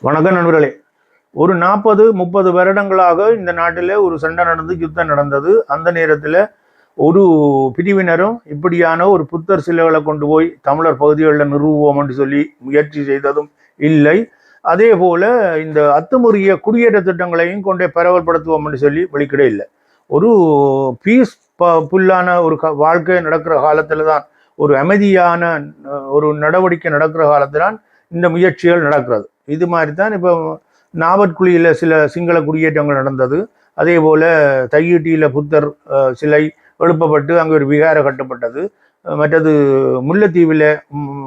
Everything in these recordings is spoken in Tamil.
வணக்கம் நண்பர்களே. ஒரு நாற்பது முப்பது வருடங்களாக இந்த நாட்டில் ஒரு சண்டை நடந்து யுத்தம் நடந்தது. அந்த நேரத்தில் ஒரு பிரிவினரும் இப்படியான ஒரு புத்தர் சிலைகளை கொண்டு போய் தமிழர் பகுதிகளில் நிறுவுவோம் என்று சொல்லி முயற்சி செய்ததும் இல்லை. அதே போல இந்த அத்துமுறிய குடியேற்ற திட்டங்களையும் கொண்டே பரவல்படுத்துவோம் என்று சொல்லி வெளிக்கிட இல்லை. ஒரு பீஸ் புல்லான ஒரு க- வாழ்க்கை நடக்கிற காலத்தில் தான் ஒரு அமைதியான ஒரு நடவடிக்கை நடக்கிற காலத்தில் தான் இந்த முயற்சிகள் நடக்கிறது. இது மாதிரி தான் இப்போ நாவற்குழியில் சில சிங்கள குடியேற்றங்கள் நடந்தது. அதே போல் தையீட்டியில் புத்தர் சிலை எழுப்பப்பட்டு அங்கே ஒரு விகாரம் கட்டப்பட்டது. மற்றது முல்லைத்தீவில்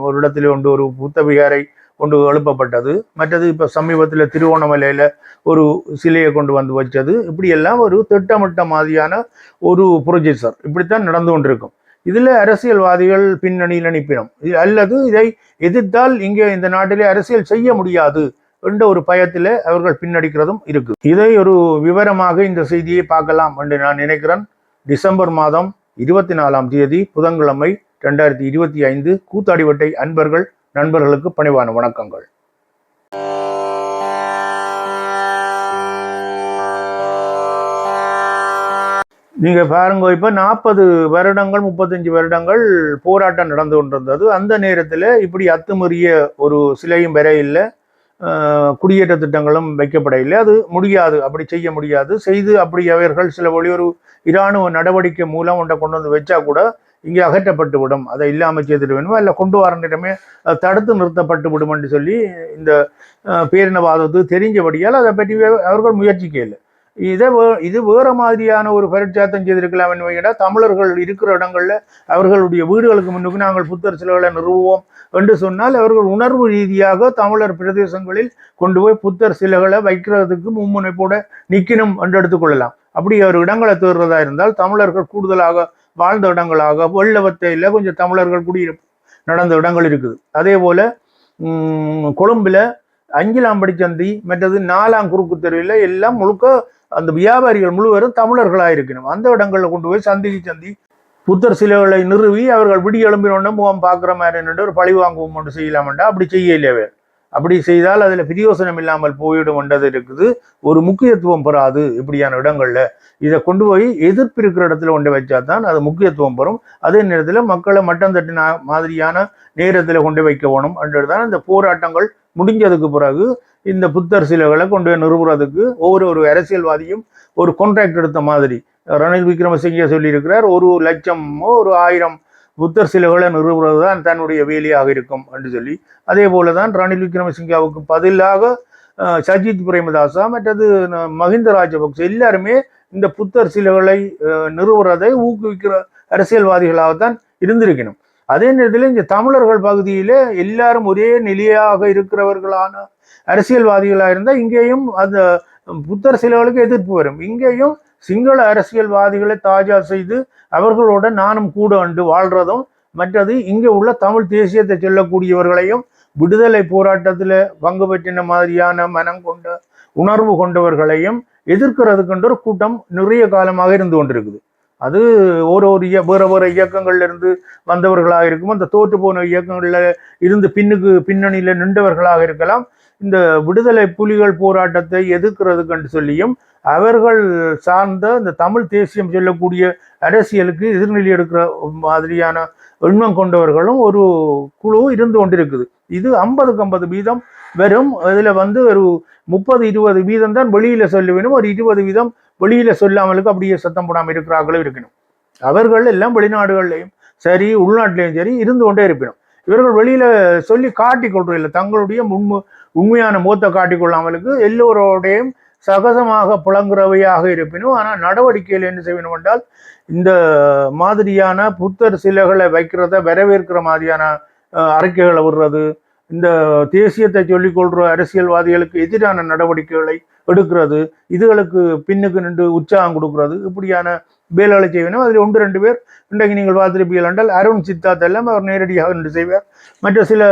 ஒரு இடத்துல கொண்டு ஒரு புத்த விகாரை கொண்டு எழுப்பப்பட்டது. மற்றது இப்போ சமீபத்தில் திருவோணமலையில் ஒரு சிலையை கொண்டு வந்து வச்சது. இப்படியெல்லாம் ஒரு திட்டமிட்ட மாதிரியான ஒரு ப்ரொஜெக்டர் இப்படித்தான் நடந்து கொண்டிருக்கும். இதில் அரசியல்வாதிகள் பின்னணியில் நிற்பினோம் இது அல்லது இதை எதிர்த்தால் இங்கே இந்த நாட்டிலே அரசியல் செய்ய முடியாது என்ற ஒரு பயத்தில் அவர்கள் பின்னடிக்கிறதும் இருக்கு. இதை ஒரு விவரமாக இந்த செய்தியை பார்க்கலாம் என்று நான் நினைக்கிறேன். டிசம்பர் மாதம் இருபத்தி நாலாம் தேதி புதன்கிழமை ரெண்டாயிரத்தி இருபத்தி ஐந்து கூத்தாடிவட்டை அன்பர்கள் நண்பர்களுக்கு பணிவான வணக்கங்கள். நீங்கள் பாருங்க இப்போ நாற்பது வருடங்கள் முப்பத்தஞ்சு வருடங்கள் போராட்டம் நடந்து கொண்டிருந்தது. அந்த நேரத்தில் இப்படி அத்துமீறிய ஒரு சிலையும் பெற இல்லை. குடியேற்ற திட்டங்களும் வைக்கப்பட இல்லை. அது முடியாது அப்படி செய்ய முடியாது. செய்து அப்படி அவர்கள் சில வழி ஒரு இராணுவ நடவடிக்கை மூலம் ஒன்றை கொண்டு வந்து வச்சா கூட இங்கே அகற்றப்பட்டு விடும். அதை இல்லாமல் செய்துட்டு வேணுமோ இல்லை கொண்டு வரண்டிடமே தடுத்து நிறுத்தப்பட்டு விடும் என்று சொல்லி இந்த பேரினவாதத்து தெரிஞ்சபடியால் அதை பற்றி அவர்கள் முயற்சிக்கலை இதை வே- இது வேற மாதிரியான ஒரு பரிச்சாத்தம் செய்திருக்கலாம் என்பதை தமிழர்கள் இருக்கிற இடங்கள்ல அவர்களுடைய வீடுகளுக்கு முன்னுக்கு நாங்கள் புத்தர் சிலைகளை நிறுவுவோம் என்று சொன்னால் அவர்கள் உணர்வு ரீதியாக தமிழர் பிரதேசங்களில் கொண்டு போய் புத்தர் சிலைகளை வைக்கிறதுக்கு மும்முனைப்போட நிற்கணும் என்று எடுத்துக்கொள்ளலாம் அப்படி ஒரு இடங்களை தேர்றதா இருந்தால் தமிழர்கள் கூடுதலாக வாழ்ந்த இடங்களாக வெள்ளவத்தையில் கொஞ்சம் தமிழர்கள் குடியிருப்பு நடந்த இடங்கள் இருக்குது. அதே போல கொழும்பில் கொழும்புல அஞ்சிலாம்படி சந்தி மற்றது நாலாம் குறுக்கு தெருவில் எல்லாம் முழுக்க அந்த வியாபாரிகள் முழுவதும் தமிழர்களாக இருக்கணும் அந்த இடங்களில் கொண்டு போய் சந்திக்கு சந்தி புத்தர் சிலைகளை நிறுவி அவர்கள் விடி எழும்பினோடனே முகம் பார்க்குற மாதிரி நின்று ஒரு பழி வாங்குவோம் ஒன்று செய்யலாமண்டா அப்படி செய்யலையவே அப்படி செய்தால் அதில் பிரியோசனம் இல்லாமல் போயிடும் என்றது இருக்குது. ஒரு முக்கியத்துவம் பெறாது இப்படியான இடங்களில். இதை கொண்டு போய் எதிர்ப்பு இருக்கிற இடத்துல கொண்டு வச்சா தான் அது முக்கியத்துவம் பெறும். அதே நேரத்தில் மக்களை மட்டம் தட்டின மாதிரியான நேரத்தில் கொண்டு வைக்க வேணும் என்றுதான் இந்த போராட்டங்கள் முடிஞ்சதுக்கு பிறகு இந்த புத்தர் சிலைகளை கொண்டு போய் நிறுவுறதுக்கு ஒவ்வொரு ஒரு அரசியல்வாதியும் ஒரு கான்ட்ராக்ட் எடுத்த மாதிரி. ரணில் விக்ரமசிங்கே சொல்லியிருக்கிறார் ஒரு லட்சமோ ஒரு ஆயிரம் புத்தர் சிலைகளை நிறுவுறது தான் தன்னுடைய வேலையாக இருக்கும் என்று சொல்லி. அதே போல தான் ரணில் விக்ரமசிங்காவுக்கு பதிலாக சஜித் பிரேமதாசா மற்றது மஹிந்த ராஜபக்ச எல்லாருமே இந்த புத்தர் சிலைகளை நிறுவுறதை ஊக்குவிக்கிற அரசியல்வாதிகளாகத்தான் இருந்திருக்கணும். அதே நேரத்தில் இங்கே தமிழர்கள் பகுதியில் எல்லாரும் ஒரே நிலையாக இருக்கிறவர்களான அரசியல்வாதிகளாக இருந்தால் இங்கேயும் அந்த புத்தர் சிலைகளுக்கு எதிர்ப்பு வரும். இங்கேயும் சிங்கள அரசியல்வாதிகளை தாஜா செய்து அவர்களோட நானும் கூட அண்டு வாழ்றதும் மற்றது இங்கே உள்ள தமிழ் தேசியத்தை சொல்லக்கூடியவர்களையும் விடுதலை போராட்டத்தில் பங்கு பெற்றின மாதிரியான மனம் கொண்ட உணர்வு கொண்டவர்களையும் எதிர்க்கிறதுக்குன்ற ஒரு கூட்டம் நிறைய காலமாக இருந்து கொண்டிருக்குது. அது ஒரு ஒரு இய- வேறு வேறு இயக்கங்கள்ல இருந்து வந்தவர்களாக இருக்கும். அந்த தோற்று போன இயக்கங்களில் இருந்து பின்னுக்கு பின்னணியில் நின்றவர்களாக இருக்கலாம். இந்த விடுதலை புலிகள் போராட்டத்தை எதிர்க்கிறதுக்கு சொல்லியும் அவர்கள் சார்ந்த இந்த தமிழ் தேசியம் சொல்லக்கூடிய அரசியலுக்கு எதிர்நிலை எடுக்கிற மாதிரியான எண்ணம் கொண்டவர்களும் ஒரு குழு இருந்து கொண்டிருக்குது. இது ஐம்பதுக்கு ஐம்பது வீதம் வெறும் இதில் வந்து ஒரு முப்பது இருபது வீதம் தான் வெளியில் சொல்ல வேணும் ஒரு இருபது வீதம் வெளியில் சொல்லாமலுக்கு அப்படியே சத்தம் போடாமல் இருக்கிறார்களும் இருக்கணும். அவர்கள் எல்லாம் வெளிநாடுகள்லையும் சரி உள்நாட்டிலையும் சரி இருந்து கொண்டே இருப்பினும். இவர்கள் வெளியில சொல்லி காட்டிக் இல்லை தங்களுடைய முன்மு உண்மையான மூத்த காட்டிக்கொள்ளாமலுக்கு எல்லோரோடையும் சகஜமாக புலங்குறவையாக இருப்பினும் ஆனால் நடவடிக்கையில் என்ன செய்யணும் என்றால் இந்த மாதிரியான புத்தர் சிலைகளை வைக்கிறத வரவேற்கிற மாதிரியான அறிக்கைகளை விடுறது இந்த தேசியத்தை சொல்லிக்கொள்கிற அரசியல்வாதிகளுக்கு எதிரான நடவடிக்கைகளை எடுக்கிறது இதுகளுக்கு பின்னுக்கு நின்று உற்சாகம் கொடுக்கிறது இப்படியான வேலைகளை செய்யணும் அதில் ஒன்று ரெண்டு பேர் இன்றைக்கு நீங்கள் பார்த்துருப்பீர்கள் என்றால் அருண் சித்தார்த் எல்லாம் அவர் நேரடியாக நின்று செய்வார். மற்ற சில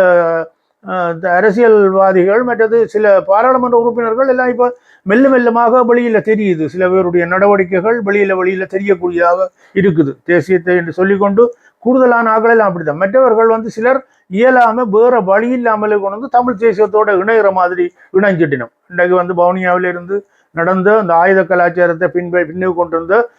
அரசியல்வாதிகள் மற்றது சில பாராளுமன்ற உறுப்பினர்கள் எல்லாம் இப்போ மெல்ல மெல்லமாக வெளியில் தெரியுது. சில பேருடைய நடவடிக்கைகள் வெளியில் வெளியில் தெரியக்கூடியதாக இருக்குது. தேசியத்தை என்று சொல்லிக்கொண்டு கூடுதலான ஆட்கள் எல்லாம் அப்படித்தான். மற்றவர்கள் வந்து சிலர் இயலாமல் வேறு வழி இல்லாமல் கொண்டு வந்து தமிழ் தேசியத்தோட இணைகிற மாதிரி இணைஞ்சிட்டினோம். இன்றைக்கு வந்து பவுனியாவிலிருந்து நடந்து அந்த ஆயுத கலாச்சாரத்தை பின்ப பின்னு கொண்டு வந்து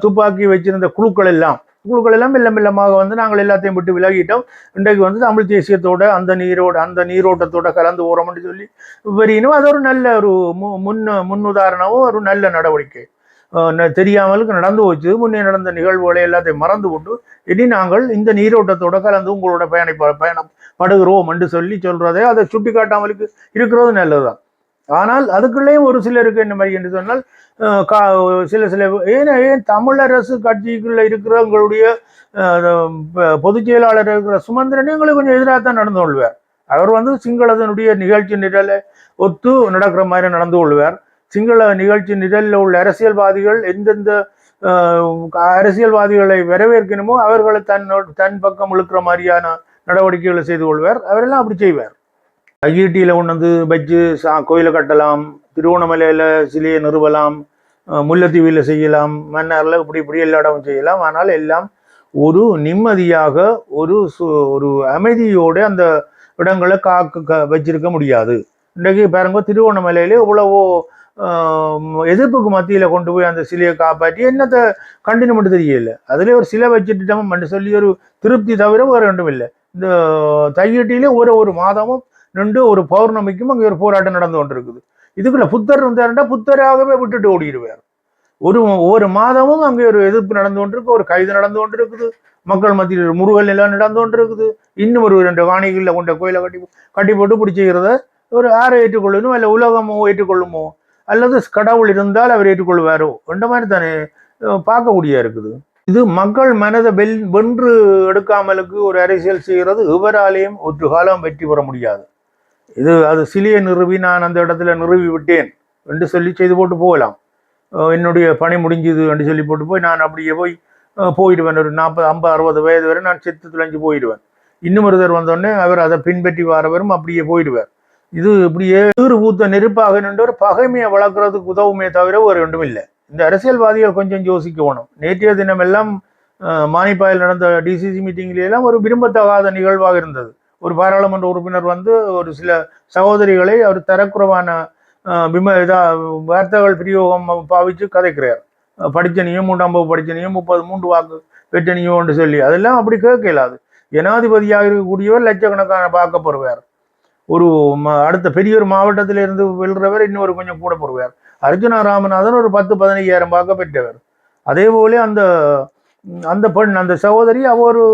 துப்பாக்கி வச்சிருந்த குழுக்கள் எல்லாம் குழுக்கள் எல்லாம் மெல்ல மெல்லமாக வந்து நாங்கள் எல்லாத்தையும் விட்டு விலகிட்டோம். இன்றைக்கு வந்து தமிழ் தேசியத்தோட அந்த நீரோட அந்த நீரோட்டத்தோட கலந்து ஓரம்னு சொல்லி வரினும் அது ஒரு நல்ல ஒரு மு- முன் முன்னுதாரணமும் ஒரு நல்ல நடவடிக்கை. ந- தெரியாமலுக்கு நடந்து போச்சு. முன்னே நடந்த நிகழ்வுகளை எல்லாத்தையும் மறந்து கொண்டு இனி நாங்கள் இந்த நீரோட்டத்தோட கலந்து உங்களோட பயண பயணம் படுகிறோம் என்று சொல்லி சொல்றதே அதை சுட்டி காட்டாமலுக்கு இருக்கிறது நல்லதுதான். ஆனால் அதுக்குள்ளேயும் ஒரு சிலருக்கு என்ன மாதிரி என்று சொன்னால் கா- சில சில ஏன் ஏன் தமிழரசு கட்சிக்குள்ள இருக்கிறவங்களுடைய பொதுச் செயலாளர் இருக்கிற சுமந்திரன் எங்களுக்கு கொஞ்சம் எதிராக தான் நடந்து கொள்வார். அவர் வந்து சிங்களதனுடைய நிகழ்ச்சி நிரலை ஒத்து நடக்கிற மாதிரி நடந்து கொள்வார். சிங்கள நிகழ்ச்சி நிரலில் உள்ள அரசியல்வாதிகள் எந்தெந்த அரசியல்வாதிகளை வரவேற்கணுமோ அவர்களை தன் தன் பக்கம் இழுக்கிற மாதிரியான நடவடிக்கைகளை செய்து கொள்வார். அவரெல்லாம் அப்படி செய்வார். ஐஐடியில் கொண்டு வந்து வச்சு சா கோயிலை கட்டலாம் திருவண்ணாமலையில் சிலையை நிறுவலாம் முல்லைத்தீவில் செய்யலாம் மன்னாரில் இப்படி இப்படி எல்லா இடமும் செய்யலாம். ஆனால் எல்லாம் ஒரு நிம்மதியாக ஒரு சு ஒரு அமைதியோடு அந்த இடங்களை காக்க க- வச்சிருக்க முடியாது. இன்றைக்கு பாருங்க திருவோணமலையிலே இவ்வளவோ எதிர்ப்புக்கு மத்தியில் கொண்டு போய் அந்த சிலையை காப்பாற்றி என்னத்தை கண்டினியூ மட்டும் தெரியல. அதுல ஒரு சிலை வச்சுட்டு மட்டும் சொல்லி ஒரு திருப்தி தவிர வேறு ஒன்றும் இல்லை. இந்த தையட்டியிலே ஒரு ஒரு மாதமும் நின்று ஒரு பௌர்ணமிக்கும் அங்கே ஒரு போராட்டம் நடந்து கொண்டிருக்குது. இதுக்குள்ள புத்தர் இருந்தாருன்னா புத்தராகவே விட்டுட்டு ஓடிடுவார். ஒரு ஒவ்வொரு மாதமும் அங்கே ஒரு எதிர்ப்பு நடந்து கொண்டிருக்கு ஒரு கைது நடந்து கொண்டிருக்குது. மக்கள் மத்தியில் ஒரு முருகல் நிலம் நடந்து கொண்டிருக்குது. இன்னும் ஒரு ரெண்டு காணிகளில் கொண்ட கோயிலை கட்டி கட்டி போட்டு பிடிச்சிக்கிறத ஒரு யாரை ஏற்றுக்கொள்ளணும் இல்லை உலகமோ ஏற்றுக்கொள்ளுமோ அல்லது கடவுள் இருந்தால் அவர் ஏற்றுக்கொள்வாரோ என்ற மாதிரி தானே பார்க்கக்கூடிய இருக்குது. இது மக்கள் மனதை வெல் வென்று எடுக்காமலுக்கு ஒரு அரசியல் செய்கிறது எவராலேயும் ஒரு காலம் வெற்றி பெற முடியாது. இது அது சிலையை நிறுவி நான் அந்த இடத்துல நிறுவி விட்டேன் என்று சொல்லி செய்து போட்டு போகலாம். என்னுடைய பணி முடிஞ்சுது என்று சொல்லி போட்டு போய் நான் அப்படியே போய் போயிடுவேன். ஒரு நாற்பது ஐம்பது அறுபது வயது வரை நான் செத்து துளைஞ்சு போயிடுவேன். இன்னும் ஒருத்தர் வந்தோடனே அவர் அதை பின்பற்றி வரவரும் அப்படியே போயிடுவார். இது இப்படியே நீர் பூத்த நெருப்பாக நின்று ஒரு பகைமையை வளர்க்குறதுக்கு உதவுமே தவிர ஒரு ஒன்றும் இல்லை. இந்த அரசியல்வாதிகள் கொஞ்சம் யோசிக்க வேணும் நேற்றைய தினம் எல்லாம் மானிப்பாயில் நடந்த டிசிசி மீட்டிங்ல எல்லாம் ஒரு விரும்பத்தகாத நிகழ்வாக இருந்தது. ஒரு பாராளுமன்ற உறுப்பினர் வந்து ஒரு சில சகோதரிகளை அவர் தரக்குறைவான விம இதா வார்த்தைகள் பிரயோகம் பாவிச்சு கதைக்கிறார். படித்தனையும் படிச்சனையும் மூன்றாம் வகுப்பு முப்பது மூன்று வாக்கு வெட்டனையும் சொல்லி. அதெல்லாம் அப்படி கேட்க இயலாது ஜனாதிபதியாக இருக்கக்கூடியவர் லட்சக்கணக்கான பார்க்கப்படுவார் ஒரு ம- அடுத்த பெரிய ஒரு மாவட்டத்தில் இருந்து வெல்றவர் இன்னொரு கொஞ்சம் கூட போடுவார் அர்ஜுனா ராமநாதன் ஒரு பத்து பதினையாயிரம் பார்க்க பெற்றவர். அதே போல அந்த அந்த பெண் அந்த சகோதரி அவ ஒரு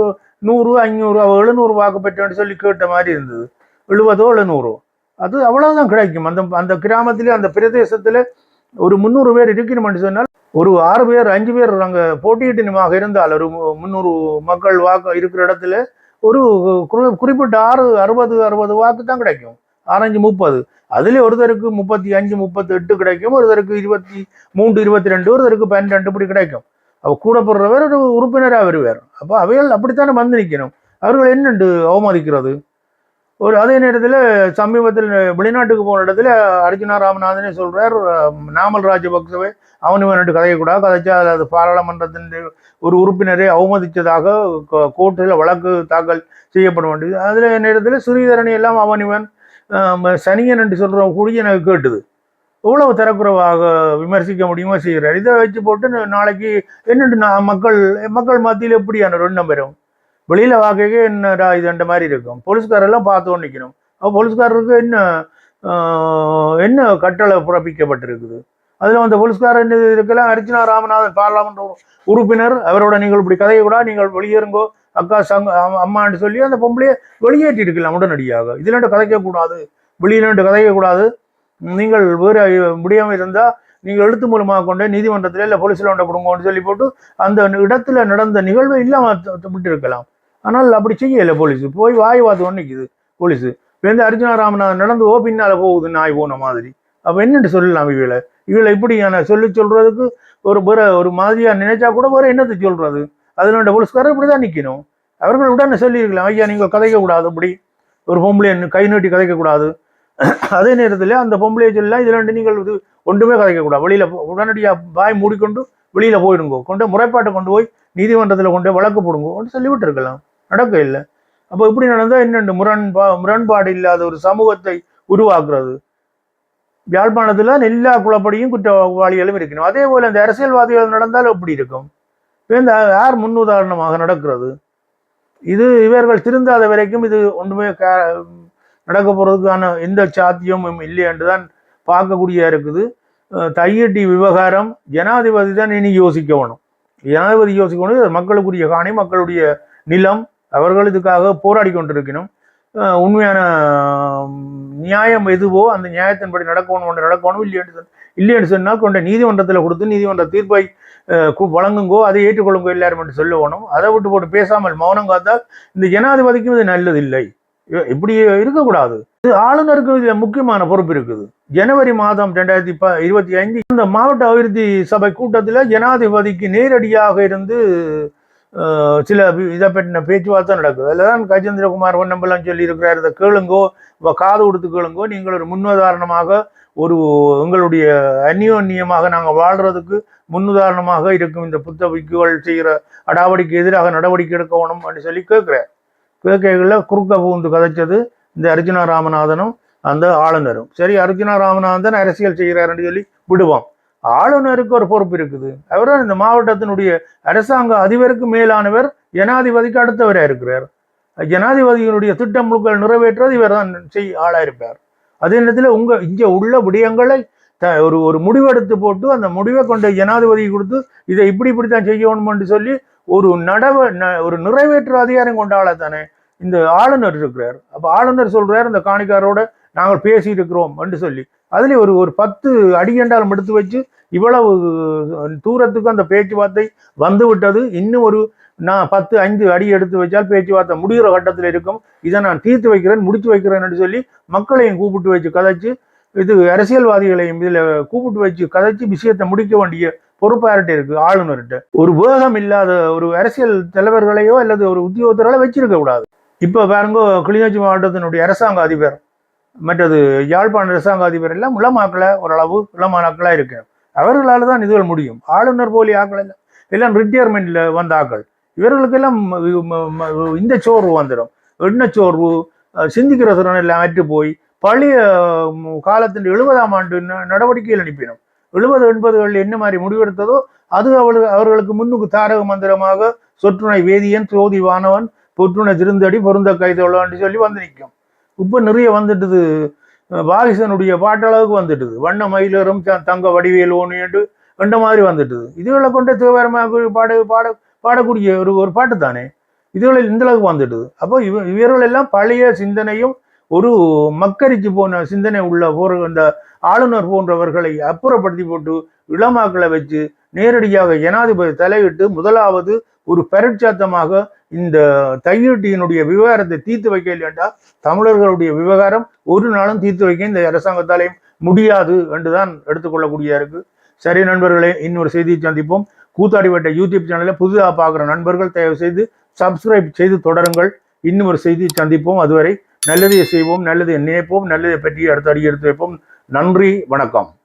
நூறு ஐநூறு அவள் எழுநூறு வாக்கு பெற்றேன்னு சொல்லி கேட்ட மாதிரி இருந்தது. எழுபதோ எழுநூறோ. அது அவ்வளவுதான் கிடைக்கும். அந்த அந்த கிராமத்திலே அந்த பிரதேசத்துல ஒரு முந்நூறு பேர் இருக்கணும்னு சொன்னால் ஒரு ஆறு பேர் அஞ்சு பேர் அங்கே போட்டியிட்டமாக இருந்தால் ஒரு மு- முந்நூறு மக்கள் வாக்கு இருக்கிற இடத்துல ஒரு குறி- குறிப்பிட்ட ஆறு அறுபது அறுபது வாக்கு தான் கிடைக்கும். ஆரஞ்சு முப்பது. அதுல ஒருத்தருக்கு முப்பத்தி அஞ்சு முப்பத்தி எட்டு கிடைக்கும். ஒருத்தருக்கு இருபத்தி மூன்று இருபத்தி ரெண்டு ஒருத்தருக்கு பன்னெண்டு இப்படி கிடைக்கும். அவ கூட போடுறவர் ஒரு உறுப்பினராக வருவார். அப்போ அவைகள் அப்படித்தானே வந்து நிற்கணும்? அவர்கள் என்னண்டு அவமதிக்கிறது? ஒரு அதே நேரத்தில் சமீபத்தில் வெளிநாட்டுக்கு போன இடத்துல அர்ஜுனா ராமநாதனே சொல்கிறார் நாமல் ராஜபக்சவை அவனு வேணுட்டு கதையக்கூடாது கதைச்சா அது- அது பாராளுமன்றத்தின் ஒரு உறுப்பினரை அவமதித்ததாக கோர்ட்டில் வழக்கு தாக்கல் செய்யப்பட வேண்டியது. அதில் நேரத்தில் ஸ்ரீதரணி எல்லாம் அவனிவன் சனியன் என்று சொல்கிற கூடிய எனக்கு கேட்டுது. எவ்வளவு தரக்குறைவாக விமர்சிக்க முடியுமோ செய்கிறார். இதை வச்சு போட்டு நாளைக்கு என்னென்று நான் மக்கள் மக்கள் மத்தியில் எப்படியான எண்ணம் வரும்? வெளியில என்ன என்னடா இதுன்ற மாதிரி இருக்கும். போலீஸ்காரெல்லாம் பார்த்து நிற்கணும் அப்போ போலீஸ்காரருக்கு என்ன ஆஹ், என்ன கட்டளை பிறப்பிக்கப்பட்டிருக்குது? அதில் அந்த போலீஸ்காரர் என்ன இருக்கலாம் அர்ச்சனா ராமநாதன் பார்லாமெண்ட் உறுப்பினர் அவரோட நீங்கள் இப்படி கதையை கூட நீங்கள் வெளியேறுங்கோ அக்கா சங்க அம்- அம்மான்னு சொல்லி அந்த பொம்பளையை வெளியேற்றி இருக்கலாம் உடனடியாக. இதில் கதைக்கக்கூடாது. வெளியிலண்டு கதைக்கக்கூடாது. நீங்கள் வேறு முடியாமல் இருந்தால் நீங்கள் எழுத்து மூலமாக கொண்டு நீதிமன்றத்தில் இல்லை போலீஸில் கொண்ட கொடுங்கன்னு சொல்லி போட்டு அந்த இடத்துல நடந்த நிகழ்வை இல்லாமல் விட்டு இருக்கலாம் ஆனால் அப்படி செய்யலை போலீஸ் போய் வாய் வாத்து நிற்குது போலீஸு இப்போ அர்ஜுனா ராமநாதன் நடந்து ஓ பின்னால் போகுது நாய் போன மாதிரி. அப்போ என்னென்று சொல்லலாம் இவளை? இவளை இப்படியான சொல்லி சொல்கிறதுக்கு ஒரு வேற ஒரு மாதிரியாக நினைச்சா கூட வேற என்னத்தை சொல்கிறது அதில் போலீஸ்காரர் இப்படி தான் நிற்கணும் அவர்கள் உடனே சொல்லியிருக்கலாம் ஐயா நீங்கள் கதைக்க கூடாது இப்படி ஒரு பொம்பளை கை நீட்டி கதைக்க கூடாது அதே நேரத்தில் அந்த பொம்பளையை சொல்லலாம் இதில் நீங்கள் இது ஒன்றுமே கதைக்கக்கூடாது வெளியில் உடனடியாக வாய் மூடிக்கொண்டு வெளியில் போயிடுங்கோ கொண்டு முறைப்பாட்டை கொண்டு போய் நீதிமன்றத்தில் கொண்டு வழக்கு வழக்கு போடுங்கோன்னு சொல்லிவிட்டு இருக்கலாம் நடக்க இல்லை. அப்போ இப்படி நடந்தால் என்னென்று? முரண்பா முரண்பாடு இல்லாத ஒரு சமூகத்தை உருவாக்குறது. யாழ்ப்பாணத்தில் எல்லா குலப்படியும் குற்றவாளிகளும் இருக்கணும். அதே போல் இந்த அரசியல்வாதிகள் நடந்தால் எப்படி இருக்கும்? இந்த யார் முன்னுதாரணமாக நடக்கிறது. இது இவர்கள் திருந்தாத வரைக்கும் இது ஒன்றுமே நடக்க போகிறதுக்கான எந்த சாத்தியமும் இல்லை என்றுதான் பார்க்கக்கூடிய இருக்குது. தையட்டி விவகாரம் ஜனாதிபதி தான் இனி யோசிக்கணும். ஜனாதிபதி யோசிக்கணும் மக்களுக்குரிய காணி மக்களுடைய நிலம் அவர்கள் இதுக்காக போராடி கொண்டிருக்கணும். உண்மையான நியாயம் எதுவோ அந்த நியாயத்தின்படி நடக்கணும் ஒன்று நடக்கணும் இல்லையென்று இல்லை இல்லையென்று சொன்னால் கொண்ட நீதிமன்றத்தில் கொடுத்து நீதிமன்ற தீர்ப்பை வழங்குங்கோ அதை ஏற்றுக்கொள்ளுங்கோ எல்லாரும் என்று சொல்ல அதை விட்டு போட்டு பேசாமல் மௌனம் காத்தால் இந்த ஜனாதிபதிக்கும் இது நல்லதில்லை. இப்படி இருக்கக்கூடாது. இது ஆளுநருக்கு இதில் முக்கியமான பொறுப்பு இருக்குது. ஜனவரி மாதம் ரெண்டாயிரத்தி ப இருபத்தி ஐந்து இந்த மாவட்ட அபிவிருத்தி சபை கூட்டத்தில் ஜனாதிபதிக்கு நேரடியாக இருந்து சில இதை பற்றின பேச்சுவார்த்தை நடக்குது. அதில் தான் கஜேந்திரகுமார் பொன்னம்பலம் சொல்லி இருக்கிறார் இதை கேளுங்கோ காது கொடுத்து கேளுங்கோ நீங்கள் ஒரு முன்னுதாரணமாக ஒரு எங்களுடைய அந்யோன்யமாக நாங்கள் வாழ்கிறதுக்கு முன்னுதாரணமாக இருக்கும். இந்த புத்த செய்கிற அடாவடிக்கு எதிராக நடவடிக்கை எடுக்கணும் அப்படின்னு சொல்லி கேட்குறேன் கேட்கைகளில் குறுக்க புகுந்து கதைச்சது இந்த அர்ஜுனா ராமநாதனும் அந்த ஆளுநரும். சரி அர்ஜுனா ராமநாதன் அரசியல் செய்கிறாருன்னு சொல்லி விடுவோம். ஆளுநருக்கு ஒரு பொறுப்பு இருக்குது. அவரும் இந்த மாவட்டத்தினுடைய அரசாங்க அதிபருக்கு மேலானவர் ஜனாதிபதிக்கு அடுத்தவராக இருக்கிறார். ஜனாதிபதியினுடைய திட்டம் முழுக்கள் நிறைவேற்றுவது இவர் தான் செய் ஆளா இருப்பார் அதே நேரத்தில் உங்க இங்கே உள்ள விடயங்களை த- ஒரு ஒரு முடிவெடுத்து போட்டு அந்த முடிவை கொண்ட ஜனாதிபதி கொடுத்து இதை இப்படி இப்படி தான் செய்யணும்னு சொல்லி ஒரு நடவ ந- ஒரு நிறைவேற்று அதிகாரம் கொண்ட தானே. இந்த ஆளுநர் இருக்கிறார். அப்போ ஆளுநர் சொல்கிறார் இந்த காணிக்காரோட நாங்கள் பேசி இருக்கிறோம் என்று சொல்லி. அதுல ஒரு ஒரு பத்து அடியண்டாலும் எடுத்து வச்சு இவ்வளவு தூரத்துக்கு அந்த பேச்சுவார்த்தை வந்து விட்டது இன்னும் ஒரு நான் பத்து ஐந்து அடி எடுத்து வச்சால் பேச்சுவார்த்தை முடிகிற கட்டத்தில் இருக்கும். இதை நான் தீர்த்து வைக்கிறேன் முடித்து வைக்கிறேன் என்று சொல்லி மக்களையும் கூப்பிட்டு வச்சு கதைச்சு இது அரசியல்வாதிகளையும் இதில் கூப்பிட்டு வச்சு கதைச்சு விஷயத்தை முடிக்க வேண்டிய பொறுப்பாரிட்டி இருக்கு ஆளுநர்கிட்ட ஒரு வேகம் இல்லாத ஒரு அரசியல் தலைவர்களையோ அல்லது ஒரு உத்தியோகத்தர்களோ வச்சிருக்க கூடாது. இப்ப பாருங்க கிளிநொச்சி மாவட்டத்தினுடைய அரசாங்க அதிபர் மற்றது யாழ்ப்பாண அரசாங்க அதிபர் எல்லாம் இளமாக்களை ஓரளவு இளமானாக்களா இருக்கு. அவர்களால தான் இதுகள் முடியும். ஆளுநர் போலி ஆக்கள் எல்லாம் எல்லாம் ரிட்டையர்மெண்ட்ல வந்த ஆக்கள். இவர்களுக்கெல்லாம் இந்த சோர்வு வந்துடும் எண்ணச்சோர்வு அஹ் சிந்திக்கிற திறன் எல்லாம் அற்று போய் பழைய காலத்தின் எழுபதாம் ஆண்டு ந- நடவடிக்கையில் அனுப்பினோம் எழுபது எண்பதுகளில் என்ன மாதிரி முடிவெடுத்ததோ அது அவளு அவர்களுக்கு முன்னுக்கு தாரக மந்திரமாக சொற்றுணை வேதியன் சோதி வானவன் பொற்றுணை திருந்தடி பொருந்த கைதோளான்னு சொல்லி வந்து நிற்கும். இப்போ நிறைய வந்துட்டுது. அஹ் வாகிசனுடைய பாட்டளவுக்கு வந்துட்டுது. வண்ண மயிலரும் தங்க வடிவேல் ஓனிட்டு என்ற மாதிரி வந்துட்டுது. இதுகளை கொண்டு தேவாரமாக பாட பாட பாடக்கூடிய ஒரு ஒரு பாட்டு தானே இதுகளில் இந்த அளவுக்கு வந்துட்டுது. அப்போ இவ இவர்கள் எல்லாம் பழைய சிந்தனையும் ஒரு மக்கரிச்சு போன சிந்தனை உள்ள போற அந்த ஆளுநர் போன்றவர்களை அப்புறப்படுத்தி போட்டு இளமாக்களை வச்சு நேரடியாக ஜனாதிபதி தலையிட்டு முதலாவது ஒரு பரட்சாத்தமாக இந்த தையீட்டியினுடைய விவகாரத்தை தீர்த்து வைக்க இல்லையா தமிழர்களுடைய விவகாரம் ஒரு நாளும் தீர்த்து வைக்க இந்த அரசாங்கத்தாலையும் முடியாது என்றுதான் எடுத்துக்கொள்ளக்கூடிய இருக்கு. சரி நண்பர்களே இன்னொரு செய்தியை சந்திப்போம். கூத்தாடிவட்ட யூடியூப் சேனலில் புதிதாக பார்க்குற நண்பர்கள் தயவு செய்து சப்ஸ்கிரைப் செய்து தொடருங்கள். இன்னும் ஒரு செய்தியை சந்திப்போம். அதுவரை நல்லதை செய்வோம் நல்லதை நினைப்போம் நல்லதை பற்றி அடுத்த அடி எடுத்து வைப்போம். நன்றி வணக்கம்.